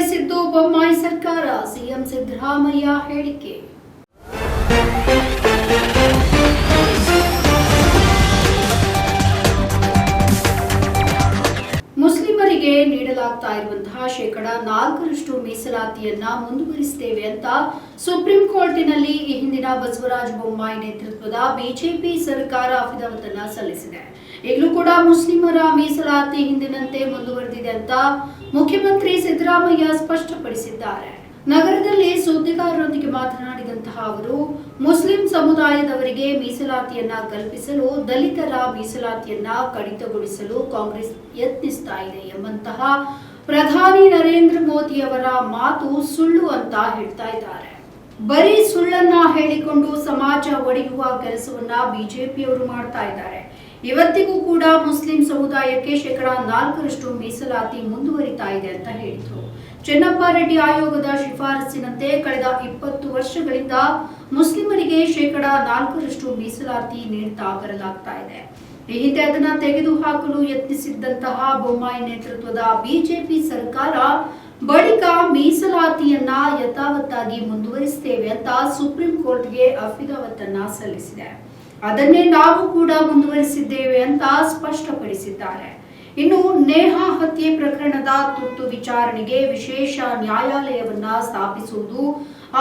ಮುಂದುವರಿಸಿದ್ದು ಬೊಮ್ಮಾಯಿ ಸರ್ಕಾರ. ಸಿಎಂ ಸಿದ್ದರಾಮಯ್ಯ ಹೇಳಿಕೆ. ಮುಸ್ಲಿಮರಿಗೆ ನೀಡಲಾಗ್ತಾ ಇರುವಂತಹ ಶೇಕಡ ನಾಲ್ಕರಷ್ಟು ಮೀಸಲಾತಿಯನ್ನ ಮುಂದುವರಿಸುತ್ತೇವೆ ಅಂತ ಸುಪ್ರೀಂ ಕೋರ್ಟಿನಲ್ಲಿ ಹಿಂದಿನ ಬಸವರಾಜ ಬೊಮ್ಮಾಯಿ ನೇತೃತ್ವದ ಬಿಜೆಪಿ ಸರ್ಕಾರ ಅಫಿದಾವತನ್ನ ಸಲ್ಲಿಸಿದೆ. ಈಗಲೂ ಕೂಡ ಮುಸ್ಲಿಮರ ಮೀಸಲಾತಿ ಹಿಂದಿನಂತೆ ಮುಂದುವರೆದಿದೆ ಅಂತ ಮುಖ್ಯಮಂತ್ರಿ ಸಿದ್ದರಾಮಯ್ಯ ಸ್ಪಷ್ಟಪಡಿಸಿದ್ದಾರೆ. ನಗರದಲ್ಲಿ ಸುದ್ದಿಗಾರರೊಂದಿಗೆ ಮಾತನಾಡಿದಂತಹ ಅವರು, ಮುಸ್ಲಿಂ ಸಮುದಾಯದವರಿಗೆ ಮೀಸಲಾತಿಯನ್ನ ಕಲ್ಪಿಸಲು, ದಲಿತರ ಮೀಸಲಾತಿಯನ್ನ ಕಡಿತಗೊಳಿಸಲು ಕಾಂಗ್ರೆಸ್ ಯತ್ನಿಸ್ತಾ ಇದೆ ಎಂಬಂತಹ ಪ್ರಧಾನಿ ನರೇಂದ್ರ ಮೋದಿ ಅವರ ಮಾತು ಸುಳ್ಳು ಅಂತ ಹೇಳ್ತಾ ಇದ್ದಾರೆ. ಬರೀ ಸುಳ್ಳನ್ನ ಹೇಳಿಕೊಂಡು ಸಮಾಜ ಒಡೆಯುವ ಕೆಲಸವನ್ನ ಬಿಜೆಪಿಯವರು ಮಾಡ್ತಾ ಇದ್ದಾರೆ. ಇವತ್ತಿಗೂ ಕೂಡ ಮುಸ್ಲಿಂ ಸಮುದಾಯಕ್ಕೆ ಶೇಕಡ ನಾಲ್ಕರಷ್ಟು ಮೀಸಲಾತಿ ಮುಂದುವರಿತಾ ಇದೆ ಅಂತ ಹೇಳಿದ್ರು. ಚೆನ್ನಪ್ಪ ರೆಡ್ಡಿ ಆಯೋಗದ ಶಿಫಾರಸಿನಂತೆ ಕಳೆದ ಇಪ್ಪತ್ತು ವರ್ಷಗಳಿಂದ ಮುಸ್ಲಿಮರಿಗೆ ಶೇಕಡ ನಾಲ್ಕರಷ್ಟು ಮೀಸಲಾತಿ ನೀಡ್ತಾ ಬರಲಾಗ್ತಾ ಇದೆ. ಈ ಹಿಂದೆ ಅದನ್ನ ತೆಗೆದುಹಾಕಲು ಯತ್ನಿಸಿದ್ದಂತಹ ಬೊಮ್ಮಾಯಿ ನೇತೃತ್ವದ ಬಿಜೆಪಿ ಸರ್ಕಾರ ಮೀಸಲಾತಿಯನ್ನ ಯಥಾವತ್ತಾಗಿ ಮುಂದುವರಿಸುತ್ತೇವೆ ಅಂತ ಸುಪ್ರೀಂ ಕೋರ್ಟ್ಗೆ ಅಫಿದಾವತ್ತನ್ನ ಸಲ್ಲಿಸಿದೆ. ಅದನ್ನೇ ನಾವು ಕೂಡ ಮುಂದುವರಿಸಿದ್ದೇವೆ ಅಂತ ಸ್ಪಷ್ಟಪಡಿಸಿದ್ದಾರೆ. ಇನ್ನು ನೇಹಾ ಹತ್ಯೆ ಪ್ರಕರಣದ ತುರ್ತು ವಿಚಾರಣೆಗೆ ವಿಶೇಷ ನ್ಯಾಯಾಲಯವನ್ನ ಸ್ಥಾಪಿಸುವುದು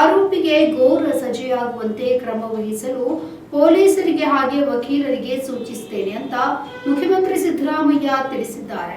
ಆರೋಪಿಗೆ ಘೋರ ಸಜೆಯಾಗುವಂತೆ ಕ್ರಮ ವಹಿಸಲು ಪೊಲೀಸರಿಗೆ ಹಾಗೆ ವಕೀಲರಿಗೆ ಸೂಚಿಸುತ್ತೇನೆ ಅಂತ ಮುಖ್ಯಮಂತ್ರಿ ಸಿದ್ದರಾಮಯ್ಯ ತಿಳಿಸಿದ್ದಾರೆ.